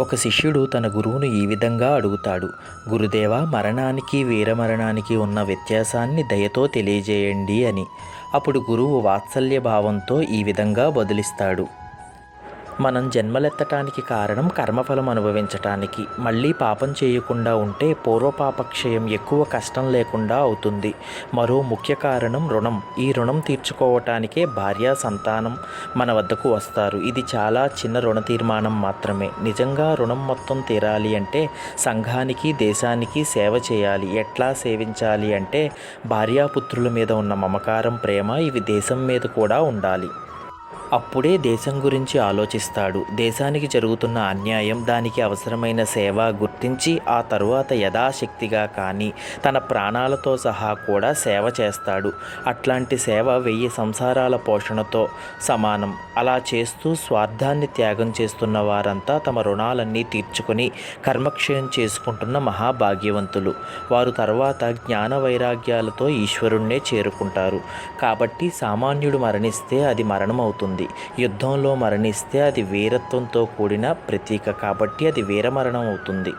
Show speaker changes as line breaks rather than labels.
ఒక శిష్యుడు తన గురువును ఈ విధంగా అడుగుతాడు గురుదేవ మరణానికి వీరమరణానికి ఉన్న వ్యత్యాసాన్ని దయతో తెలియజేయండి అని. అప్పుడు గురువు వాత్సల్య భావంతో ఈ విధంగా బదులిస్తాడు. మనం జన్మలెత్తటానికి కారణం కర్మఫలం అనుభవించటానికి. మళ్ళీ పాపం చేయకుండా ఉంటే పూర్వపాపక్షయం ఎక్కువ కష్టం లేకుండా అవుతుంది. మరో ముఖ్య కారణం రుణం. ఈ రుణం తీర్చుకోవటానికే భార్య సంతానం మన వద్దకు వస్తారు. ఇది చాలా చిన్న రుణ తీర్మానం మాత్రమే. నిజంగా రుణం మొత్తం తీరాలి అంటే సంఘానికి దేశానికి సేవ చేయాలి. ఎట్లా సేవించాలి అంటే భార్యాపుత్రుల మీద ఉన్న మమకారం ప్రేమ ఇవి దేశం మీద కూడా ఉండాలి. అప్పుడే దేశం గురించి ఆలోచిస్తాడు. దేశానికి జరుగుతున్న అన్యాయం దానికి అవసరమైన సేవ గుర్తించి ఆ తరువాత యథాశక్తిగా కానీ తన ప్రాణాలతో సహా కూడా సేవ చేస్తాడు. అట్లాంటి సేవ వెయ్యి సంసారాల పోషణతో సమానం. అలా చేస్తూ స్వార్థాన్ని త్యాగం చేస్తున్న వారంతా తమ రుణాలన్నీ తీర్చుకొని కర్మక్షయం చేసుకుంటున్న మహాభాగ్యవంతులు. వారు తర్వాత జ్ఞాన వైరాగ్యాలతో ఈశ్వరుణ్ణే చేరుకుంటారు. కాబట్టి సామాన్యుడు మరణిస్తే అది మరణం ఉంటుంది యుద్ధంలో మరణిస్తే అది వీరత్వంతో కూడిన ప్రతీక కాబట్టి అది వీరమరణం అవుతుంది.